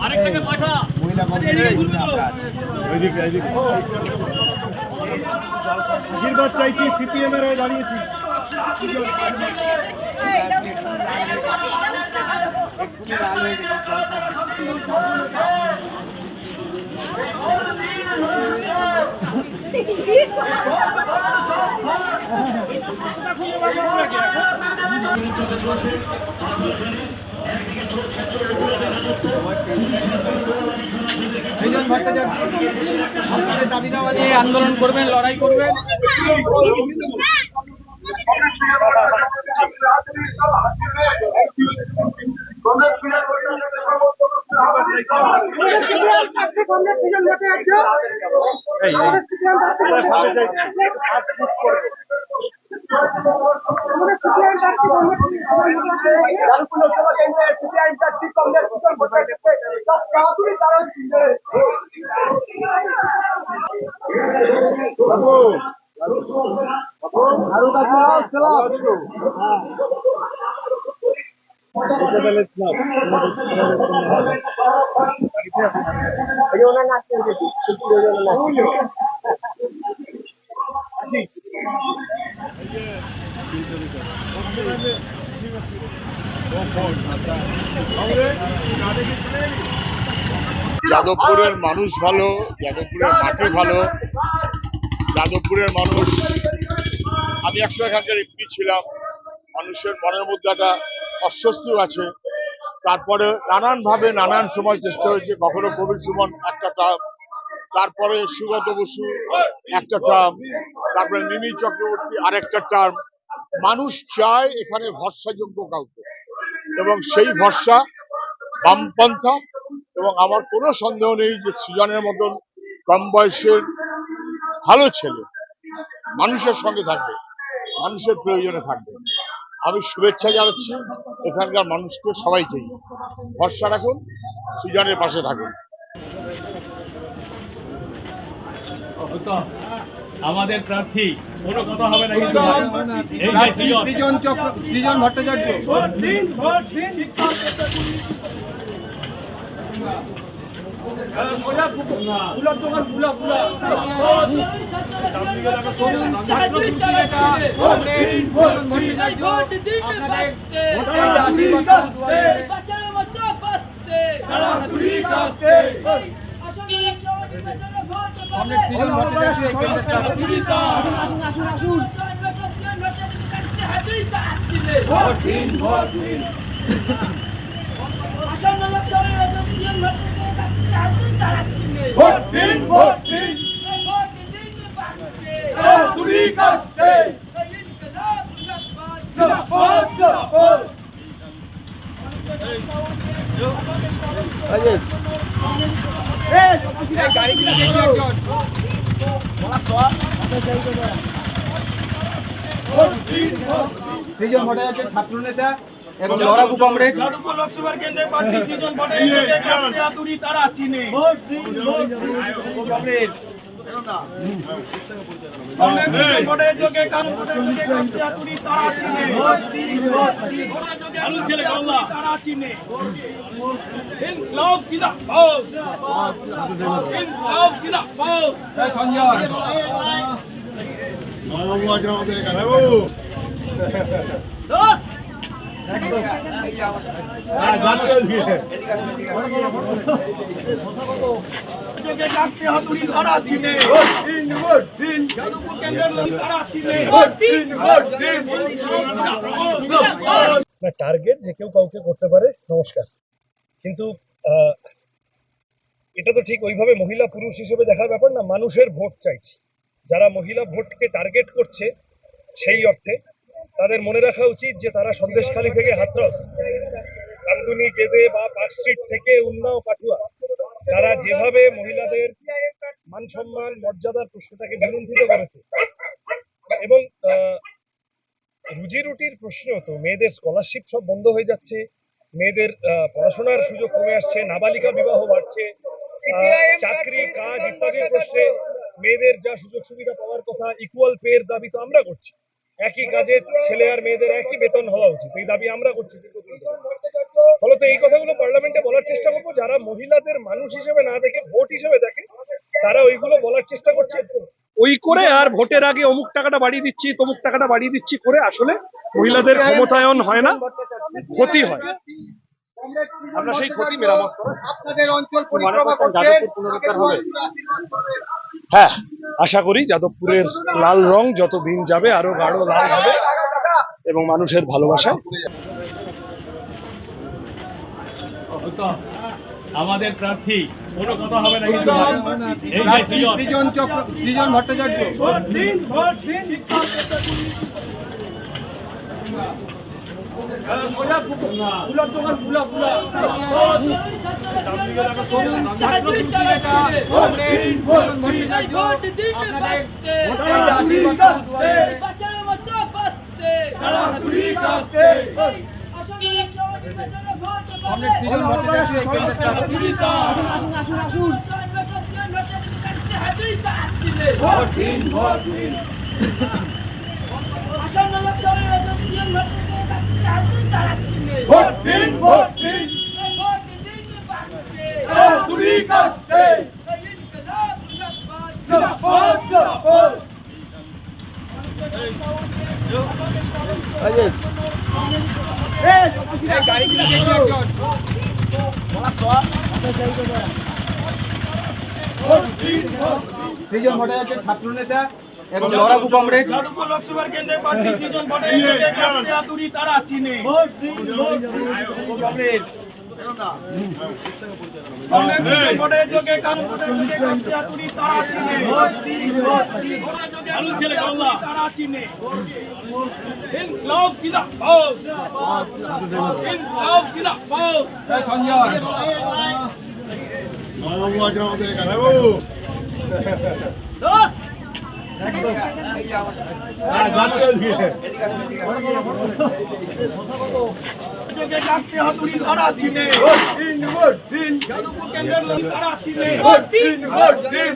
আরেকটাকে পাঠা। আশীর্বাদ চাইছি সিপিএম এর দাঁড়িয়েছি। সৃজন ভট্টাচার্য আপনাদের দাবি দাওয়া নিয়ে আন্দোলন করবেন লড়াই করবেন। Así. যাদবপুরের মানুষ ভালো, যাদবপুরের মাটি ভালো। যাদবপুরের মানুষ, আমি একসময় এখানকার এমপি ছিলাম। মানুষের মনের মধ্যে একটা অস্বস্তি আছে। তারপরে নানান ভাবে নানান সময় চেষ্টা হয়েছে। কখনো কবির সুমন একটা তারপরে সুগত বসু, একটা টার্ম তারপরে মিমি চক্রবর্তী, আরেকটা টার্ম মানুষ চায় এখানে ভরসাযোগ্য কাউকে। এবং সেই ভরসা বামপন্থা, এবং আমার কোনো সন্দেহ নেই যে সৃজনের মতন কম বয়সের ভালো ছেলে মানুষের সঙ্গে থাকবে, মানুষের প্রয়োজনে থাকবে। আমি শুভেচ্ছা জানাচ্ছি এখানকার মানুষকে সবাইকেই। ভরসা রাখুন, সৃজনের পাশে থাকুন। আমাদের প্রার্থী কোনো কথা হবে না কিন্তু। এই যে সৃজন। চক্র সৃজন ভট্টাচার্য। কমরেড সৃজন ভট্টাচার্য এই কেন্দ্রের আসন্ন লোকসভার ভোট দিন ভোট দিন। ভোট দিন তুই কাস্তে ইনকলাব জিন্দাবাদ জিন্দাবাদ এই গাড়িগুলো দেখি একজন সৃজন ভট্টাচার্য ছাত্র নেতা এবং লড়াকু কমরেড। যাদবপুর লোকসভার কেন্দ্রে প্রার্থী সৃজন ভট্টাচার্যকে কাস্তে হাতুড়ি তারা চিনে। কমরেড। কংগ্রেস সৃজন ভট্টাচার্যকে কাস্তে কাস্তে টার্গেট যে কেউ কাউকে করতে পারে, নমস্কার। কিন্তু এটা তো ঠিক ওইভাবে মহিলা পুরুষ হিসেবে দেখার ব্যাপার না, মানুষের ভোট চাইছি। যারা মহিলা ভোটকে টার্গেট করছে, সেই অর্থে তাদের মনে রাখা উচিত যে তারা সন্দেশখালী থেকে হাতরস কান্দুনি গেদে বা পার্ক স্ট্রিট থেকে উন্নাও পাঠুয়া তারা যেভাবে মহিলাদের মান সম্মান মর্যাদার প্রশ্নটাকে বিলুণ্ঠিত করেছে। এবং রুজি রুটির প্রশ্ন তো মেয়েদের স্কলারশিপ সব বন্ধ হয়ে যাচ্ছে। মেয়েদের পড়াশোনার সুযোগ কমে আসছে, নাবালিকা বিবাহ বাড়ছে চাকরি, কাজ ইত্যাদির প্রশ্নে মেয়েদের যা সুযোগ সুবিধা পাওয়ার কথা ইকুয়াল পের দাবি তো আমরা করছি। একই কাজে ছেলে আর মেয়েদের একই বেতন হওয়া উচিত। এই দাবি আমরা করছি ফলত এই কথাগুলো পার্লামেন্টে বলার চেষ্টা করব। যারা মহিলাদের মানুষ হিসেবে না দেখে ভোট হিসেবে দেখে তারা ওইগুলো বলার চেষ্টা করছে। ওই করে আর ভোটের আগে অমুক টাকাটা বাড়িয়ে দিচ্ছি তমুক টাকাটা বাড়িয়ে দিচ্ছি করে আসলে মহিলাদের ক্ষমতায়ন হয় না ক্ষতি হয়। আমরা সেই ক্ষতি মেরামত আপনাদের অঞ্চল পরিক্রমা করছেন হ্যাঁ আশা করি যাদবপুরের লাল রং যত দিন যাবে আরও গাঢ় লাল হবে এবং মানুষের ভালোবাসা। আমাদের প্রার্থী কোনো কথা হবে না কিন্তু এই যে প্রার্থী সৃজন, চক্র সৃজন ভট্টাচার্য। ভোট দিন ভোট দিন। ভোট দিন আসন্ন লোকসভার নির্বাচন হাতুড়ি চালাচ্ছিলে ভোট দিন ভোট দিন ভোট দিন বাঁচতে হাতুড়ি কাস্তে ইনকলাব জিন্দাবাদ জিন্দাবাদ জিন্দাবাদ এই গাড়িগুলো দেখি একজন সৃজন ভট্টাচার্য ছাত্র নেতা এবং লড়াকু কমরেড। যাদবপুর লোকসভার কেন্দ্রে প্রার্থী সৃজন ভট্টাচার্যকে তারা চিনে। ভোট দিন ভোট দিন। কমরেড সঞ্জয় যোগে কাস্তে হাতুড়ি তারা চিনে ভোট দিন ভোট দিন যাদবপুর কেন্দ্রের লোক তারা চিনে ভোট দিন ভোট দিন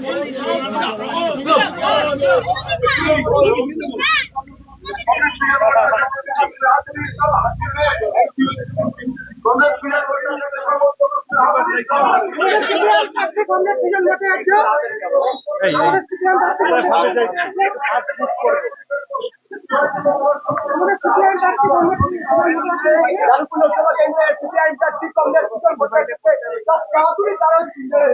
যাদবপুর লোকসভা কেন্দ্রে সিপিআই প্রার্থী কংগ্রেস সৃজন ভট্টাচার্যকে কাস্তে হাতুড়ি তারা চিনে